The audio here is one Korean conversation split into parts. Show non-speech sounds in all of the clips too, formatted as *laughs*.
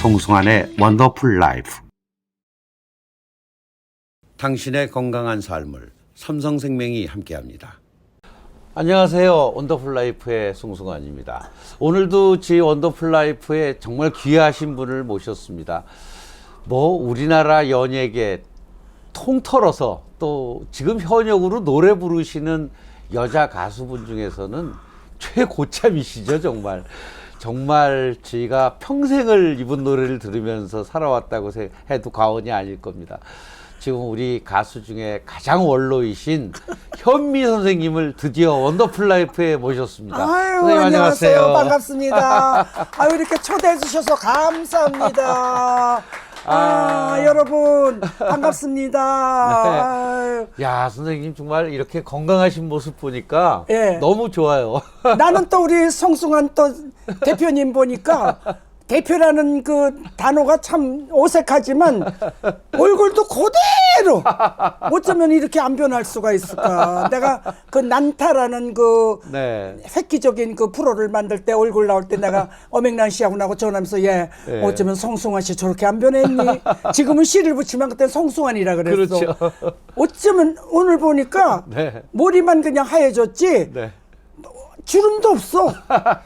송승환의 원더풀 라이프 당신의 건강한 삶을 삼성생명이 함께합니다. 안녕하세요. 원더풀 라이프의 송승환입니다. 오늘도 제 원더풀 라이프에 정말 귀하신 분을 모셨습니다. 뭐 우리나라 연예계 통틀어서 또 지금 현역으로 노래 부르시는 여자 가수분 중에서는 최고참이시죠, 정말. 정말 저희가 평생을 이분 노래를 들으면서 살아왔다고 세- 해도 과언이 아닐 겁니다. 지금 우리 가수 중에 가장 원로이신 *laughs* 현미 선생님을 드디어 원더풀 라이프에 모셨습니다. 아유, 선생님 안녕하세요. 반갑습니다. 아유, 이렇게 초대해 주셔서 감사합니다. *laughs* 아, 아. 여러분, 반갑습니다. 네. 야, 선생님 정말 이렇게 건강하신 모습 보니까 예. 너무 좋아요. 나는 또 우리 송승환 또 대표님 보니까 대표라는 그 단어가 참 어색하지만 얼굴도 그대로 어쩌면 이렇게 안 변할 수가 있을까. 내가 그 난타라는 그 네. 획기적인 그 프로를 만들 때 얼굴 나올 때 내가 어맹란 씨하고 나고 전화하면서 얘 예. 어쩌면 성승환 씨 저렇게 안 변했니? 지금은 씨를 붙이면 그때 성승환이라 그랬어. 그렇죠. 어쩌면 오늘 보니까 네. 머리만 그냥 하얘졌지 네. 주름도 없어.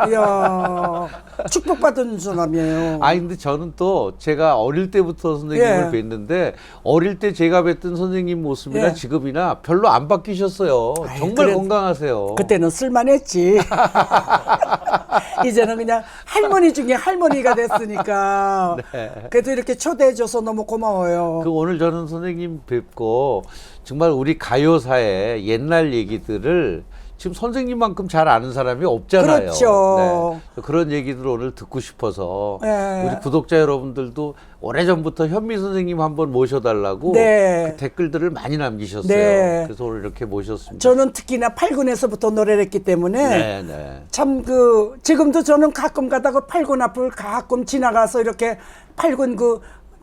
이야 축복받은 사람이에요. 아니 근데 저는 또 제가 어릴 때부터 선생님을 예. 뵀는데 어릴 때 제가 뵀던 선생님 모습이나 예. 지금이나 별로 안 바뀌셨어요. 아이, 정말 그래. 건강하세요. 그때는 쓸만했지. *laughs* 이제는 그냥 할머니 중에 할머니가 됐으니까. *laughs* 네. 그래도 이렇게 초대해줘서 너무 고마워요. 그 오늘 저는 선생님 뵙고 정말 우리 가요사의 옛날 얘기들을 지금 선생님만큼 잘 아는 사람이 없잖아요. 그렇죠. 네. 그런 얘기들 오늘 듣고 싶어서 네. 우리 구독자 여러분들도 오래전부터 현미 선생님 한번 모셔달라고 네. 그 댓글들을 많이 남기셨어요. 네. 그래서 오늘 이렇게 모셨습니다. 저는 특히나 8군에서부터 노래를 했기 때문에 네, 네. 참 그 지금도 저는 가끔 가다가 8군 앞을 가끔 지나가서 이렇게 8군 그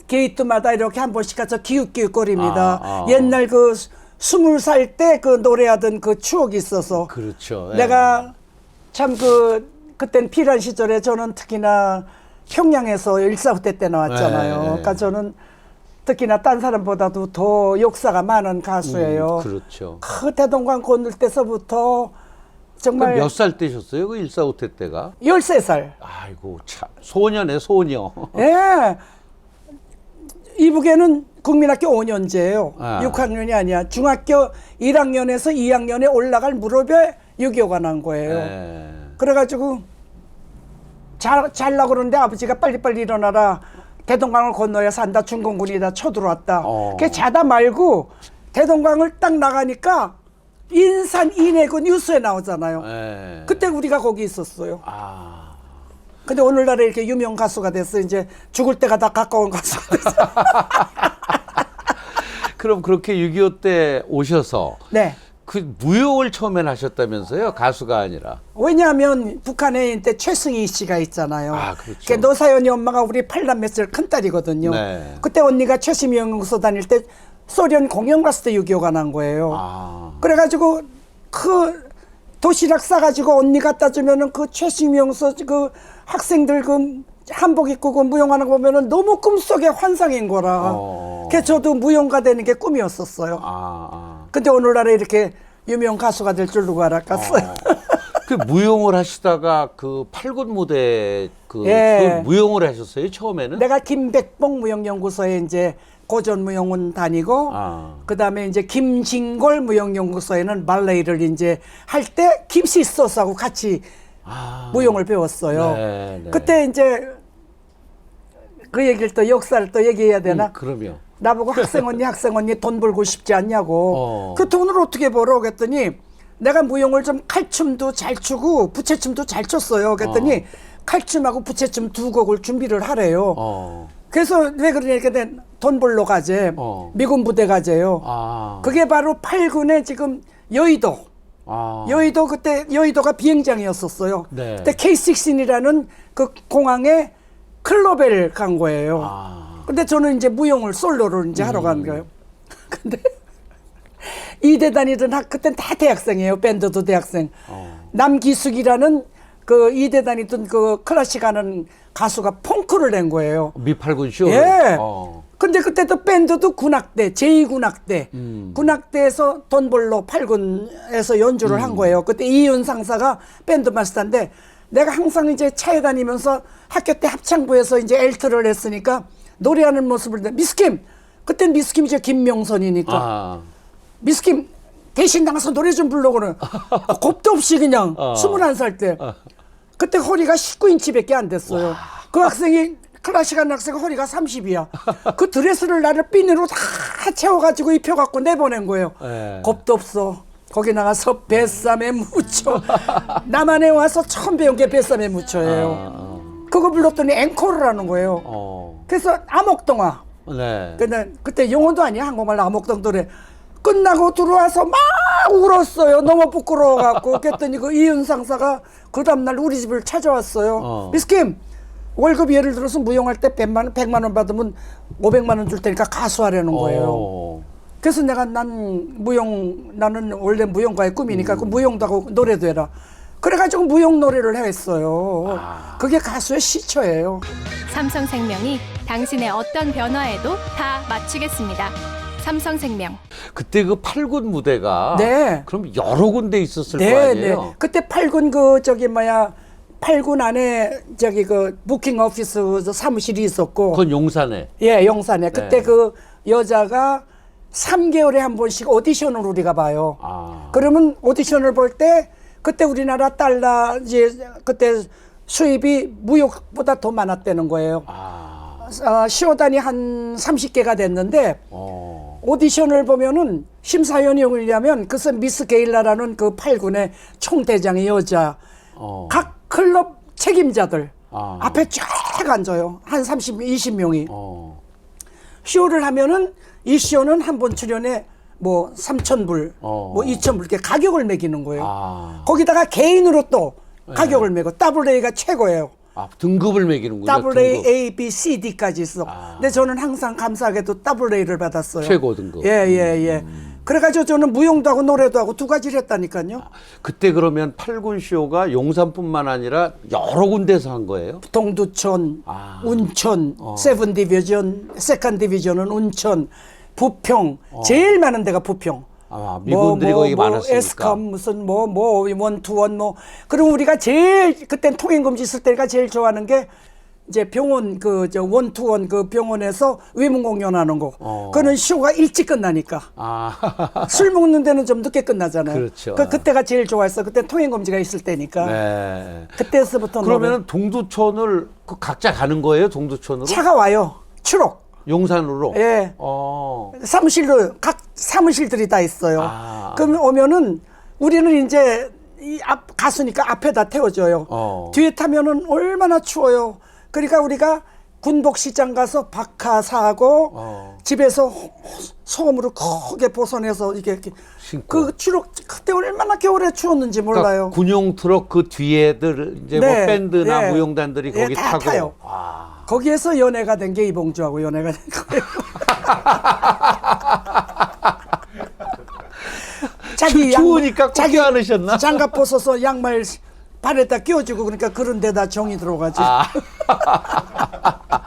게이트마다 이렇게 한 번씩 가서 기웃기웃거립니다. 아, 아. 옛날 그 스물 살 때 그 노래하던 그 추억이 있어서 그렇죠. 네. 내가 참 그 그땐 피란 시절에 저는 특히나 평양에서 일사후퇴 때 나왔잖아요. 네. 그러니까 저는 특히나 딴 사람보다도 더 역사가 많은 가수예요. 음, 그렇죠. 그 대동강 건널 때서부터 정말 몇 살 때셨어요? 그 일사후퇴 때가? 13살. 아이고 참 소녀네 소녀. 예. 이북에는 국민학교 5년제예요. 아. 6학년이 아니야. 중학교 1학년에서 2학년에 올라갈 무렵에 6.25가 난 거예요. 네. 그래가지고 잘, 잘라고 그러는데 아버지가 빨리빨리 일어나라. 대동강을 건너야 산다. 중공군이 다 쳐들어왔다. 어. 그 자다 말고 대동강을 딱 나가니까 인산 인해군 뉴스에 나오잖아요. 네. 그때 우리가 거기 있었어요. 아. 근데 오늘날에 이렇게 유명 가수가 됐어. 이제 죽을 때가 다 가까운 가수가 됐어. *laughs* 그럼 그렇게 6.25 때 오셔서 네. 그 무용을 처음엔 하셨다면서요? 가수가 아니라. 왜냐하면 북한에 이때 최승희 씨가 있잖아요. 아, 그렇죠. 그러니까 노사연이 엄마가 우리 팔남매들 큰딸이거든요. 네. 그때 언니가 최신미 연구소 다닐 때 소련 공연 갔을 때 6.25가 난 거예요. 아. 그래가지고 그 도시락 싸가지고 언니 갖다 주면은 그 연구소 그 학생들 그 한복 입고 그 무용하는 거 보면은 너무 꿈속의 환상인 거라. 어. 그래서 저도 무용가 되는 게 꿈이었었어요. 아. 아. 근데 오늘날에 이렇게 유명 가수가 될 줄 누가 알았겠어요. 어. 그 무용을 하시다가 그 팔군 무대 그, 예. 그 무용을 하셨어요 처음에는? 내가 김백봉 무용연구소에 이제 고전 무용은 다니고 아. 그다음에 이제 김진골 무용연구소에는 발레이를 이제 할 때 김시소스하고 같이 아. 무용을 배웠어요. 네, 네. 그때 이제 그 얘기를 또 역사를 또 얘기해야 되나? 음, 그럼요. 나보고 학생 언니 학생 언니 돈 벌고 싶지 않냐고. 어. 그 돈을 어떻게 벌어? 그랬더니 내가 무용을 좀 칼춤도 잘 추고 부채춤도 잘 췄어요. 그랬더니 어. 칼춤하고 부채춤 두 곡을 준비를 하래요. 어. 그래서 왜 그러냐 니까 돈 벌러 가재. 어. 미군 부대 가재요. 아. 그게 바로 8군의 지금 여의도. 아. 여의도 그때 여의도가 비행장이었었어요. 네. 그때 K16이라는 그 공항에 클럽에 간 거예요. 아. 근데 저는 이제 무용을 솔로를 이제 하러 음. 간 거예요. *laughs* 근데 이대 다니던 학 그땐 다 대학생이에요. 밴드도 대학생. 어. 남기숙이라는 그 이대 다니던 그 클래식 하는 가수가 펑크를 낸 거예요. 미팔군 쇼. 예. 어. 근데 그때도 밴드도 군악대, 제2군악대, 음. 군악대에서 돈 벌러 8군에서 연주를 음. 한 거예요. 그때 이윤 상사가 밴드 마스터인데 내가 항상 이제 차에 다니면서 학교 때 합창부에서 이제 엘트를 했으니까 노래하는 모습을 내- 미스킴 그땐 미스킴이 이제 김명선이니까 아. 미스킴 대신 나가서 노래 좀 불러고는 *laughs* 겁도 없이 그냥 어. 21살 때 그때 허리가 19인치밖에 안 됐어요. 그 학생이 클래식 하는 학생 허리가 30이야. *laughs* 그 드레스를 나를 핀으로 다 채워가지고 입혀갖고 내보낸 거예요. 예. 겁도 없어. 거기 나가서 뱃삼에 묻혀. *laughs* 남한에 와서 처음 배운 게 뱃삼에 묻혀예요. 아, 그거 불렀더니 앵콜을 하는 거예요. 어. 그래서 암흑동화. 네. 근데 그때 영어도 아니야 한국말 암흑동 노래 끝나고 들어와서 막 울었어요. 너무 부끄러워갖고. 그랬더니 그 이윤 상사가 그 다음날 우리 집을 찾아왔어요. 어. 미스킴 월급 예를 들어서 무용할 때 100만 원, 100만 원 받으면 500만 원 줄 테니까 가수하려는 거예요. 어. 그래서 내가 난 무용 나는 원래 무용가의 꿈이니까 그 무용도 하고 노래도 해라. 그래가지고 무용 노래를 했어요. 그게 가수의 시초예요. 삼성생명이 당신의 어떤 변화에도 다 맞추겠습니다. 삼성생명. 그때 그 팔군 무대가 네. 그럼 여러 군데 있었을 거 네, 아니에요? 네. 그때 팔군 그 저기 뭐야 팔군 안에 저기 그 부킹 오피스 저 사무실이 있었고 그건 용산에. 예 용산에 그때 네. 그 여자가 3개월에 한 번씩 오디션을 우리가 봐요. 아. 그러면 오디션을 볼 때 그때 우리나라 달러 이제 그때 수입이 무역보다 더 많았다는 거예요. 아. 어, 시어단이 한 30개가 됐는데 어. 오디션을 보면은 심사위원이 누구냐면 그래서 미스 게일라라는 그 8군의 총대장의 여자 어. 각 클럽 책임자들 아. 앞에 쫙 앉아요. 한 30, 20명이. 어. 쇼를 하면은 이 쇼는 한 번 출연에 뭐 3,000불, 어. 뭐 2,000불 이렇게 가격을 매기는 거예요. 아. 거기다가 개인으로 또 네. 가격을 매고 더블 A가 최고예요. 아, 등급을 매기는군요. 더블 A, 등급. A, B, C, D까지 있어. 아. 근데 저는 항상 감사하게도 더블 A를 받았어요. 최고 등급. 음. 예, 예, 예. 그래가지고 저는 무용도 하고 노래도 하고 두 가지를 했다니까요. 그때 그러면 팔군 쇼가 용산뿐만 아니라 여러 군데서 한 거예요? 동두천, 아. 운천, 어. 세븐 디비전, 세컨 디비전은 운천, 부평, 제일 많은 데가 부평. 아, 미군들이 거기 많았으니까. 에스컴 무슨 뭐 뭐 원투원 뭐 그럼 우리가 제일 그땐 통행 금지 있을 때가 제일 좋아하는 게 이제 병원 그 저 원투원 그 병원에서 외문 공연하는 거. 어. 그는 쇼가 일찍 끝나니까. 아. *laughs* 술 먹는 데는 좀 늦게 끝나잖아요. 그렇죠. 그, 그때가 제일 좋아했어. 그때 통행 금지가 있을 때니까. 네. 그때서부터 그러면 동두천을 그 각자 가는 거예요? 동두천으로? 차가 와요. 추록. 용산으로? 예. 어. 사무실로 각 사무실들이 다 있어요. 아. 그럼 오면은 우리는 이제 이 앞 가수니까 앞에다 태워줘요. 어. 뒤에 타면은 얼마나 추워요. 그러니까 우리가 군복시장 가서 박하 사고 어. 집에서 호- 소금으로 크게 벗어내서 이게 이렇게 신고. 그 추록 그때 얼마나 겨울에 추웠는지 몰라요. 그러니까 군용 트럭 그 뒤에들 이제 네. 뭐 밴드나 예. 무용단들이 예, 거기 다 타고. 타요. 아. 거기에서 연애가 된 게 이봉주하고 연애가 된 거예요. *laughs* 자기 양- 추우니까 자기 꼭 않으셨나? 장갑 벗어서 양말 발에다 끼워주고 그러니까 그런 데다 정이 들어가지. 아. *laughs*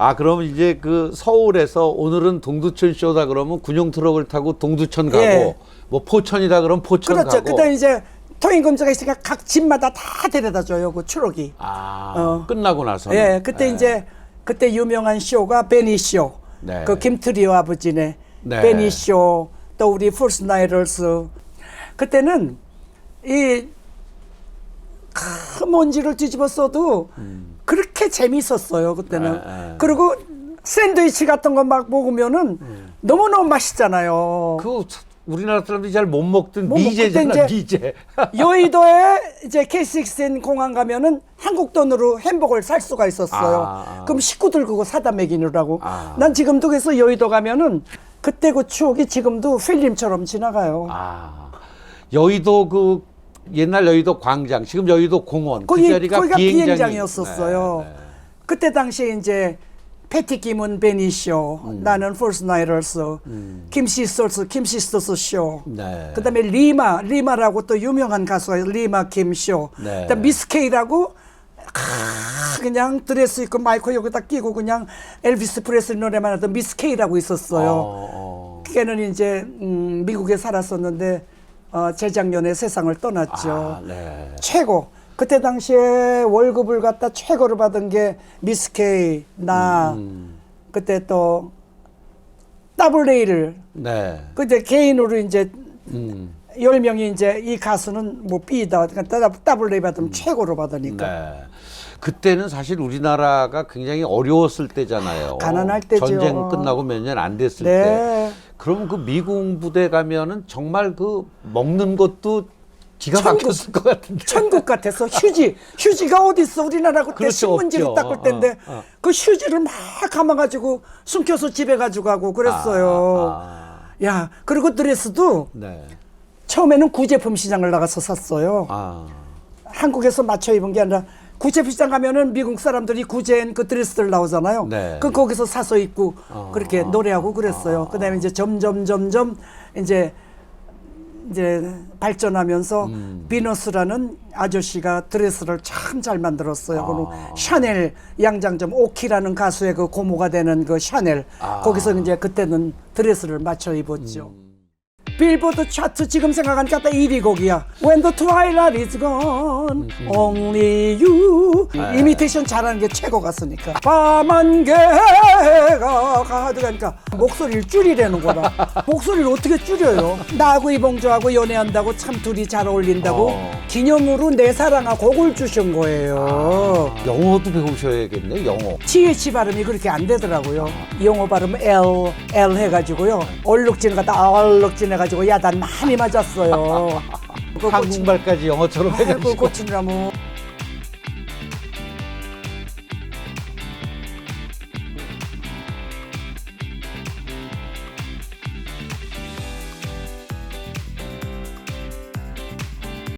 아, 그럼 이제 그 서울에서 오늘은 동두천 쇼다 그러면 군용 트럭을 타고 동두천 가고 예. 뭐 포천이다 그러면 포천 그렇죠. 가고. 그다음 이제 통행 검사가 있으니까 각 집마다 다 데려다 줘요. 그 추록이. 아, 어. 끝나고 나서. 예, 그때 이제 그때 유명한 쇼가 베니 쇼. 네. 그 김트리오 아버지네. 네. 베니 쇼. 또 우리 풀스 나이럴스. 그때는 이 큰 먼지를 뒤집어 써도 그렇게 재밌었어요 그때는. 네, 네. 그리고 샌드위치 같은 거 막 먹으면은 너무 너무 맛있잖아요. 그 우리나라 사람들이 잘 못 먹던 못 먹- 미제잖아, 이제 미제. *laughs* 여의도에 이제 K6N 공항 가면은 한국 돈으로 햄버거를 살 수가 있었어요. 아, 아. 그럼 식구들 그거 사다 먹이느라고. 아. 난 지금도 그래서 여의도 가면은 그때 그 추억이 지금도 필름처럼 지나가요. 아. 여의도 그 옛날 여의도 광장, 지금 여의도 공원 그 거기 자리가 거기가 비행장이- 비행장이었었어요. 네, 네. 그때 당시에 이제 패티 김은 베니쇼, 음. 나는 폴스 나이럴스, 김시스터스, 김시스터스 쇼. 네. 그다음에 리마, 리마라고 또 유명한 가수가 있어요. 리마 김쇼. 네. 그다음 미스 K라고 그냥 드레스 입고 마이크 여기다 끼고 그냥 엘비스 프레슬리 노래만 하던 미스 K라고 있었어요. 어, 어. 걔는 이제 음, 미국에 살았었는데 어, 재작년에 세상을 떠났죠. 아, 네. 최고. 그때 당시에 월급을 갖다 최고로 받은 게 미스 K, 나, 음. 그때 또 더블 A를 네. 그때 개인으로 이제 음. 열 명이 이제 이 가수는 뭐 B다. 그러니까 더블 A 받으면 최고로 받으니까. 네. 그때는 사실 우리나라가 굉장히 어려웠을 때잖아요. 가난할 때죠. 전쟁 끝나고 몇 년 안 됐을 네. 때. 그럼 그 미국 부대 가면은 정말 그 먹는 것도 기가. 막혔을 것 같은데. 천국 같아서 휴지 휴지가 어디 있어 우리나라 그때 그렇죠, 신문지를 없죠. 닦을 때인데 어, 어. 그 휴지를 막 감아가지고 숨겨서 집에 가지고 가고 그랬어요. 아, 야 그리고 드레스도 네. 처음에는 구제품 시장을 나가서 샀어요. 아. 한국에서 맞춰 입은 게 아니라 구제품 시장 가면은 미국 사람들이 구제한 그 드레스들 나오잖아요. 네. 그 거기서 사서 입고 어. 그렇게 노래하고 그랬어요. 그다음에 이제 점점 점점 이제 이제 발전하면서 음. 비너스라는 아저씨가 드레스를 참 잘 만들었어요. 아. 그리고 샤넬 양장점 오키라는 가수의 그 고모가 되는 그 샤넬 아. 거기서 이제 그때는 드레스를 맞춰 입었죠. 음. 빌보드 차트 지금 생각하니까 딱 1위 곡이야. When the twilight is gone, only you. 네. 이미테이션 잘하는 게 최고 가수니까. 밤한 개가 가득하니까 목소리를 줄이려는 거다. 목소리를 어떻게 줄여요? 나하고 이봉조하고 연애한다고 참 둘이 잘 어울린다고 어. 기념으로 내 사랑아 곡을 주신 거예요. 영어도 배우셔야겠네, 영어. TH 발음이 그렇게 안 되더라고요. 영어 발음 L, L 해가지고요. 얼룩진 가다 얼룩진 해가지고 야단 많이 맞았어요. *laughs* 고치- 한국말까지 영어처럼 해가지고. 고치느라 뭐